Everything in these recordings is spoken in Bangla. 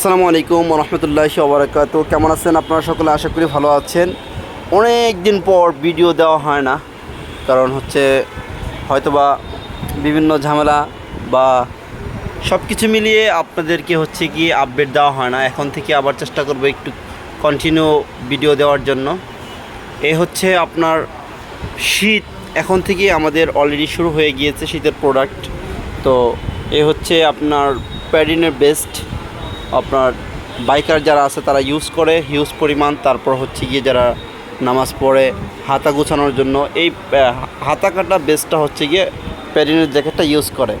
আসসালামু আলাইকুম রহমতুল্লাহ ওবরাকাত। কেমন আছেন আপনারা সকলে? আশা করি ভালো আছেন। অনেক দিন পর ভিডিও দেওয়া হয় না, কারণ হচ্ছে হয়তোবা বিভিন্ন ঝামেলা বা সব কিছু মিলিয়ে আপনাদেরকে হচ্ছে কি আপডেট দেওয়া হয় না। এখন থেকে আবার চেষ্টা করব একটু কন্টিনিউ ভিডিও দেওয়ার জন্য। এই হচ্ছে আপনার শীত। এখন থেকে আমাদের অলরেডি শুরু হয়ে গিয়েছে শীতের প্রোডাক্ট তো এ হচ্ছে আপনার প্যাডিনের বেস্ট আপনার বাইকার যারা আছে তারা ইউজ করে হিউজ পরিমাণ। তারপর হচ্ছে গিয়ে যারা নামাজ পড়ে, হাতা গুছানোর জন্য। এই হাতা কাটা বেসটা হচ্ছে গিয়ে প্যাডিনের জ্যাকেটটা ইউজ করে।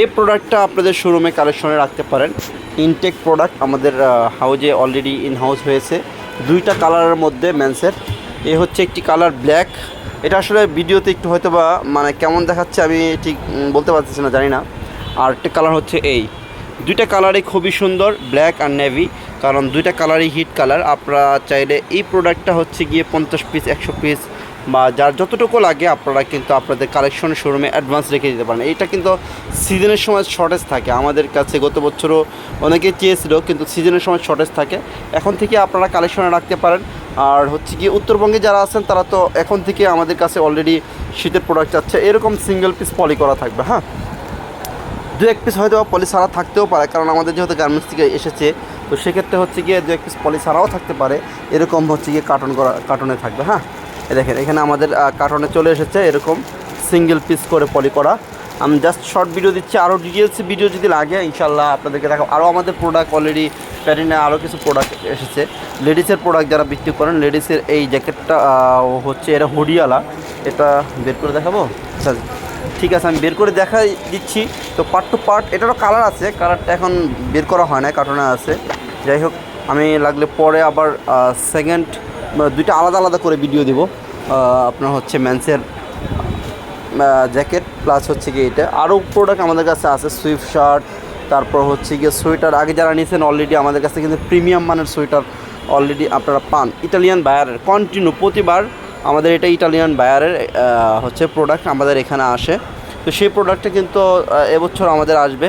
এই প্রোডাক্টটা আপনাদের শোরুমে কালেকশনে রাখতে পারেন। ইনটেক প্রোডাক্ট আমাদের হাউজে অলরেডি ইন হাউস হয়েছে। দুইটা কালারের মধ্যে ম্যান্সের। এ হচ্ছে একটি কালার ব্ল্যাক এটা আসলে ভিডিওতে একটু হয়তো বা মানে কেমন দেখাচ্ছে আমি ঠিক বলতে পারতেছি না, জানি না। আর একটা কালার হচ্ছে এই। দুইটা কালারই খুবই সুন্দর ব্ল্যাক আর নেভি কারণ দুইটা কালারই হিট কালার আপনারা চাইলে এই প্রোডাক্টটা হচ্ছে গিয়ে পঞ্চাশ পিস একশো পিস বা যার যতটুকু লাগে আপনারা কিন্তু আপনাদের কালেকশন শোরুমে অ্যাডভান্স রেখে দিতে পারেন। এইটা কিন্তু সিজনের সময় শর্টেজ থাকে। আমাদের কাছে গত বছরও অনেকে চেয়েছিল, কিন্তু সিজনের সময় শর্টেজ থাকে। এখন থেকে আপনারা কালেকশনে রাখতে পারেন। আর হচ্ছে কি উত্তরবঙ্গে যারা আছেন, তারা তো এখন থেকে আমাদের কাছে অলরেডি শীতের প্রোডাক্ট যাচ্ছে এরকম সিঙ্গেল পিস পলি করা থাকবে হ্যাঁ? দু এক পিস হয়তো পলি ছাড়া থাকতেও পারে, কারণ আমাদের যেহেতু গার্মেন্টস থেকে এসেছে, তো সেক্ষেত্রে হচ্ছে গিয়ে দু এক পিস পলি ছাড়াও থাকতে পারে, এরকম হচ্ছে গিয়ে কার্টন করা কার্টনে থাকবে হ্যাঁ? দেখেন, এখানে আমাদের কার্টনে চলে এসেছে এরকম সিঙ্গেল পিস করে পলি করা। আমি জাস্ট শর্ট ভিডিও দিচ্ছি আরও ডিটেলস ভিডিও যদি লাগে ইনশাল্লাহ আপনাদেরকে দেখাবো। আরও আমাদের প্রোডাক্ট অলরেডি প্যারিনে আরও কিছু প্রোডাক্ট এসেছে। লেডিসের প্রোডাক্ট যারা বিক্রি করেন লেডিসের এই জ্যাকেটটা হচ্ছে, এটা হুডিয়ালা এটা বের করে দেখাবো? আচ্ছা ঠিক আছে, আমি বের করে দেখাই দিচ্ছি। তো পার্ট টু পার্ট এটারও কালার আছে কালারটা এখন বের করা হয় না কার্টনে আছে। যাই হোক, আমি লাগলে পরে আবার সেকেন্ড দুইটা আলাদা আলাদা করে ভিডিও দিব। আপনার হচ্ছে ম্যান্সের জ্যাকেট প্লাস হচ্ছে গিয়ে এটা। আরও প্রোডাক্ট আমাদের কাছে আছে সুইফট শার্ট তারপর হচ্ছে গিয়ে সোয়েটার আগে যারা নিয়েছেন অলরেডি আমাদের কাছে কিন্তু প্রিমিয়াম মানের সোয়েটার অলরেডি আপনারা পান। ইটালিয়ান বায়ারের কন্টিনিউ প্রতিবার আমাদের এটা ইটালিয়ান বায়ারের হচ্ছে প্রোডাক্ট আমাদের এখানে আসে। তো সেই প্রোডাক্টটা কিন্তু এবছর আমাদের আসবে।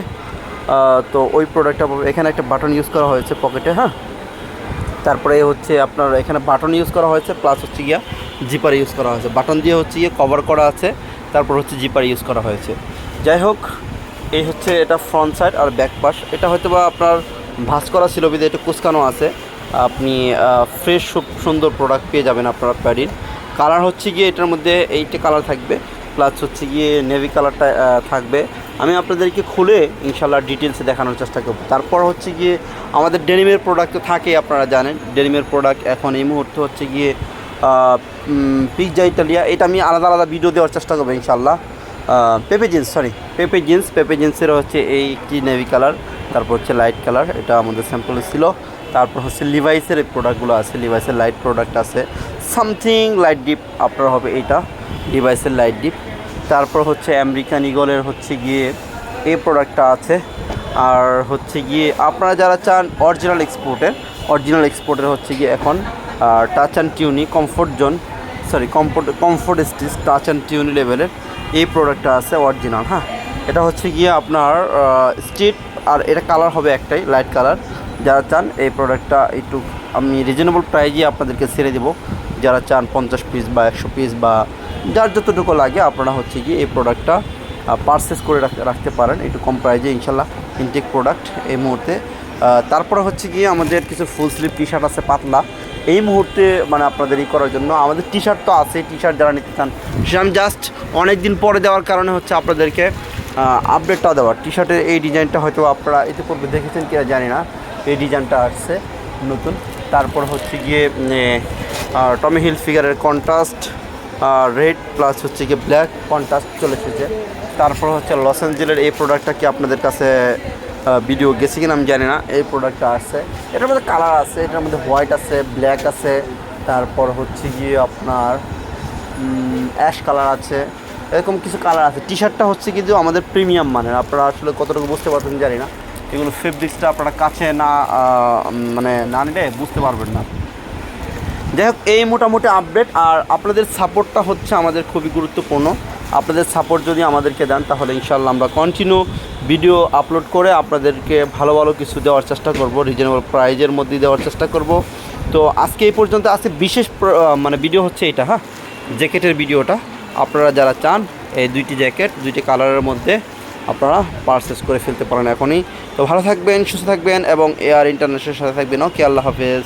তো ওই প্রোডাক্টটা এখানে একটা বাটন ইউজ করা হয়েছে পকেটে হ্যাঁ? তারপরে হচ্ছে আপনার এখানে বাটন ইউজ করা হয়েছে প্লাস হচ্ছে গিয়া জিপার ইউজ করা হয়েছে। বাটন দিয়ে হচ্ছে গিয়ে কভার করা আছে, তারপর হচ্ছে জিপার ইউজ করা হয়েছে। যাই হোক, এই হচ্ছে এটা ফ্রন্ট সাইড আর ব্যাক পাশ। এটা হয়তো বা আপনার ভাস করা ছিল বিদে একটু কুচকানো আছে। আপনি ফ্রেশ সুন্দর প্রোডাক্ট পেয়ে যাবেন আপনার প্যাডির কালার হচ্ছে গিয়ে এটার মধ্যে এইটা কালার থাকবে প্লাস হচ্ছে গিয়ে নেভি কালারটা থাকবে। আমি আপনাদেরকে খুলে ইনশাল্লাহ ডিটেলসে দেখানোর চেষ্টা করব। তারপর হচ্ছে গিয়ে আমাদের ডেনিমের প্রোডাক্ট তো থাকেই আপনারা জানেন। ডেনিমের প্রোডাক্ট এখন এই মুহূর্তে হচ্ছে গিয়ে পিৎজা ইটালিয়া এটা আমি আলাদা আলাদা ভিডিও দেওয়ার চেষ্টা করব ইনশাল্লাহ পেপে জিন্স সরি পেপে জিন্স পেপে জিন্সের হচ্ছে এই একটি নেভি কালার তারপর হচ্ছে লাইট কালার এটা আমাদের স্যাম্পল ছিল। তারপর হচ্ছে লিভাইসের প্রোডাক্টগুলো আছে লিভাইসের লাইট প্রোডাক্ট আছে। সামথিং লাইট ডিপ আপনার হবে এইটা ডিভাইসের লাইট ডিপ। তারপর হচ্ছে আমেরিকান ইগলের হচ্ছে গিয়ে এই প্রোডাক্টটা আছে। আর হচ্ছে গিয়ে আপনারা যারা চান অরিজিনাল এক্সপোর্টের অরিজিনাল এক্সপোর্টের হচ্ছে গিয়ে এখন touch and টিউনি comfort zone sorry comfort comfort stitch touch and টিউনি লেভেলের এই প্রোডাক্টটা আছে অরিজিনাল হ্যাঁ? এটা হচ্ছে গিয়ে আপনার স্ট্রিট আর এটা কালার হবে একটাই লাইট কালার যারা চান এই প্রোডাক্টটা একটু আমি রিজনেবল প্রাইজে আপনাদেরকে ছেড়ে দেবো। যারা চান পঞ্চাশ পিস বা একশো পিস বা যার যতটুকু লাগে আপনারা হচ্ছে গিয়ে এই প্রোডাক্টটা পারচেস করে রাখ- রাখতে পারেন। একটু কম প্রাইজে ইনশাল্লাহ ইনটেক প্রোডাক্ট এই মুহূর্তে। তারপরে হচ্ছে গিয়ে আমাদের কিছু ফুল স্লিভ টি শার্ট আছে পাতলা। এই মুহূর্তে মানে আপনাদের ই করার জন্য আমাদের টি শার্ট তো আছে টি শার্ট যারা নিতে চান, সে আমি জাস্ট অনেক দিন পরে দেওয়ার কারণে হচ্ছে আপনাদেরকে আপডেটটা দেওয়ার। টি শার্টের এই ডিজাইনটা হয়তো আপনারা ইতিপূর্বে দেখেছেন কিনা জানি না। এই ডিজাইনটা আসছে নতুন। তারপর হচ্ছে গিয়ে টমি হিল ফিগারের কন্ট্রাস্ট রেড প্লাস হচ্ছে গিয়ে ব্ল্যাক কন্ট্রাস্ট চলে এসেছে। তারপর হচ্ছে লস অ্যাঞ্জেলের এই প্রোডাক্টটা কি আপনাদের কাছে ভিডিও গেছে কিনা আমি জানি না। এই প্রোডাক্টটা আছে। এটার মধ্যে কালার আছে, এটার মধ্যে হোয়াইট আছে ব্ল্যাক আছে। তারপর হচ্ছে গিয়ে আপনার অ্যাশ কালার আছে। এরকম কিছু কালার আছে। টি শার্টটা হচ্ছে কিন্তু আমাদের প্রিমিয়াম মানের। আপনারা আসলে কতটুকু বুঝতে পারছেন জানি না। এগুলো ফেব্রিক্সটা আপনারা কাছে না মানে না নিলে বুঝতে পারবেন না। যাই হোক, এই মোটামুটি আপডেট আর আপনাদের সাপোর্টটা হচ্ছে আমাদের খুবই গুরুত্বপূর্ণ। আপনাদের সাপোর্ট যদি আমাদেরকে দেন, তাহলে ইনশাল্লাহ আমরা কন্টিনিউ ভিডিও আপলোড করে আপনাদেরকে ভালো ভালো কিছু দেওয়ার চেষ্টা করব রিজনেবল প্রাইজের মধ্যে দেওয়ার চেষ্টা করব। তো আজকে এই পর্যন্ত আজকে বিশেষ মানে ভিডিও হচ্ছে এটা হ্যাঁ? জ্যাকেটের ভিডিওটা আপনারা যারা চান, এই দুইটি জ্যাকেট, দুইটি কালারের মধ্যে আপনারা পারচেস করে ফেলতে পারেন এখনই। তো ভালো থাকবেন, সুস্থ থাকবেন, এবং এয়ার ইন্টারন্যাশনাল সাথে থাকবেন। ওকে, আল্লাহ হাফেজ।